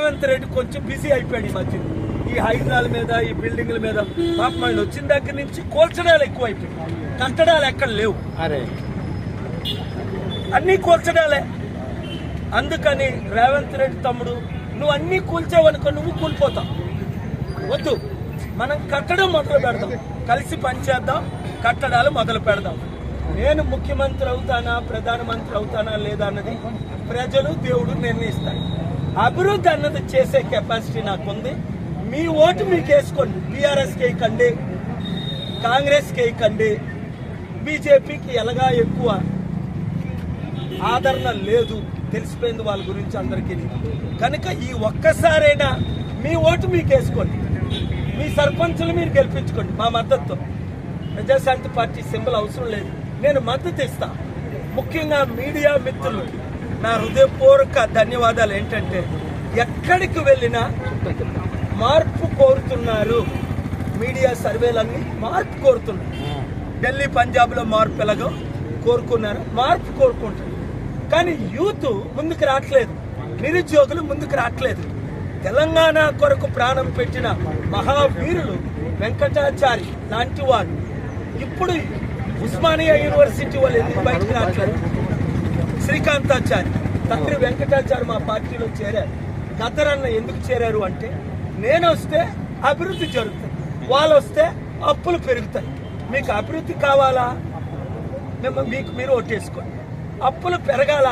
రేవంత్ రెడ్డి కొంచెం బిజీ అయిపోయాడు ఈ మధ్య. ఈ హైదరాల మీద ఈ బిల్డింగ్ల మీద పాపం ఆయన వచ్చిన దగ్గర నుంచి కూల్చడాలు ఎక్కువ అయిపోయాయి కట్టడాలు ఎక్కడ లేవు. అరే. అన్నీ కూల్చడాలే. అందుకని రేవంత్ రెడ్డి తమ్ముడు నువ్వు అన్నీ కూల్చావనుకో నువ్వు కూలిపోతావు. వద్దు. మనం కట్టడం మొదలు పెడదాం కలిసి పనిచేద్దాం కట్టడాలు మొదలు పెడదాం. నేను ముఖ్యమంత్రి అవుతానా ప్రధానమంత్రి అవుతానా లేదా అన్నది ప్రజలు దేవుడు నిర్ణయిస్తాడు అభివృద్ధి అన్నది చేసే కెపాసిటీ నాకుంది. మీ ఓటు మీకు వేసుకోండి బీఆర్ఎస్కి వేయకండి కాంగ్రెస్కి వేయకండి బీజేపీకి ఎలాగా ఎక్కువ ఆదరణ లేదు తెలిసిపోయింది వాళ్ళ గురించి అందరికీ. కనుక ఈ ఒక్కసారైనా మీ ఓటు మీకు వేసుకోండి మీ సర్పంచులు మీరు గెలిపించుకోండి మా మద్దతు. ప్రజాశాంతి పార్టీ సింబల్ అవసరం లేదు. నేను మద్దతు ఇస్తా. ముఖ్యంగా మీడియా మిత్రులకి నా హృదయపూర్వక ధన్యవాదాలు ఏంటంటే ఎక్కడికి వెళ్ళినా మార్పు కోరుతున్నారు. మీడియా సర్వేలన్నీ మార్పు కోరుతున్నారు ఢిల్లీ పంజాబ్లో మార్పు ఎలాగో కోరుకున్నారు మార్పు కోరుకుంటారు కానీ యూత్ ముందుకు రావట్లేదు. నిరుద్యోగులు ముందుకు రావట్లేదు. తెలంగాణ కొరకు ప్రాణం పెట్టిన మహావీరులు వెంకటాచారి లాంటి వారు. ఇప్పుడు ఉస్మానియా యూనివర్సిటీ వాళ్ళు ఎందుకు బయటకు రావట్లేదు? శ్రీకాంతాచారి తండ్రి వెంకటాచారి మా పార్టీలో చేరారు. గద్దరన్న ఎందుకు చేరారు అంటే నేను వస్తే అభివృద్ధి జరుగుతుంది వాళ్ళు వస్తే అప్పులు పెరుగుతాయి. మీకు అభివృద్ధి కావాలా? మేము మీకు మీరు ఓటేసుకోండి. అప్పులు పెరగాల?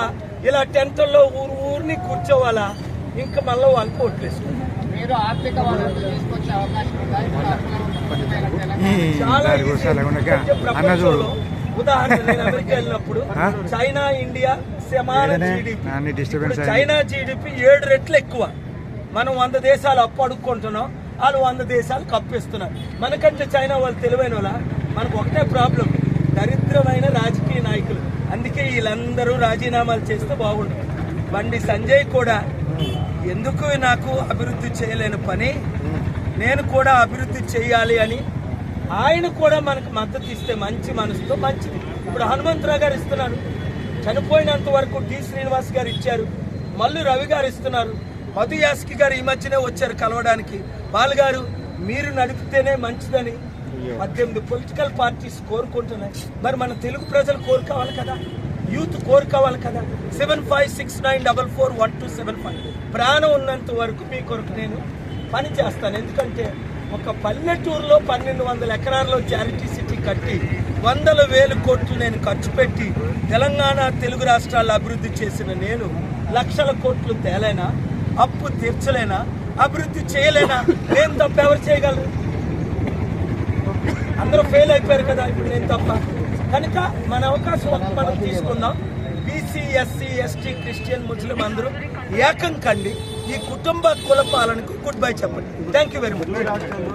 ఇలా టెంట్ల్లో ఊరు ఊరిని కూర్చోవాలా? ఇంకా మళ్ళీ వాళ్ళకి ఓట్లేసుకోండి. చాలా ఉదాహరణ అమెరికా వెళ్ళినప్పుడు? చైనా ఇండియా సమాన జీడిపి. చైనా జీడిపి ఏడు రెట్లు ఎక్కువ. మనం వంద దేశాలు అప్పు అడుక్కుంటున్నాం వాళ్ళు వంద దేశాలు కప్పిస్తున్నారు. మనకంటే చైనా వాళ్ళు తెలివైన వాళ్ళ మనకు ఒకటే ప్రాబ్లం దరిద్రమైన రాజకీయ నాయకులు. అందుకే వీళ్ళందరూ రాజీనామాలు చేస్తే బాగుంటుంది. బండి సంజయ్ కూడా ఎందుకు నాకు అభివృద్ధి చేయలేని పని? నేను కూడా అభివృద్ధి చేయాలి అని ఆయన కూడా మనకు మద్దతు ఇస్తే మంచి మనసుతో మంచిది. ఇప్పుడు హనుమంతరావు గారు ఇస్తున్నారు. చనిపోయినంత వరకు డి. శ్రీనివాస్ గారు ఇచ్చారు. మల్లు రవి గారు ఇస్తున్నారు. మధు యాస్కి గారు ఈ మధ్యనే వచ్చారు కలవడానికి. వాళ్ళు గారు మీరు నడిపితేనే మంచిదని పద్దెనిమిది పొలిటికల్ పార్టీస్ కోరుకుంటున్నాయి. మరి మన తెలుగు ప్రజలు కోరుకోవాలి కదా? యూత్ కోరుకోవాలి కదా? Seven five six nine double four one two seven five. ప్రాణం ఉన్నంత వరకు మీ కొరకు నేను పని చేస్తాను. ఎందుకంటే ఒక పల్లెటూరులో పన్నెండు వందల ఎకరాల్లో చారిటీ సిటీ కట్టి వందల వేల కోట్లు నేను ఖర్చు పెట్టి తెలంగాణ తెలుగు రాష్ట్రాల్లో అభివృద్ధి చేసిన నేను లక్షల కోట్లు తేలేనా? అప్పు తీర్చలేనా? అభివృద్ధి చేయలేనా? నేను తప్ప ఎవరు చేయగలరు? అందరూ ఫెయిల్ అయిపోయారు కదా ఇప్పుడు నేను తప్ప. కనుక మన అవకాశం మనం తీసుకుందాం. బీసీ ఎస్సీ ఎస్టీ క్రిస్టియన్ ముస్లిం అందరూ ఏకం కండి. ఈ కుటుంబ కుల పాలనకు గుడ్ బై చెప్పండి. Thank you very much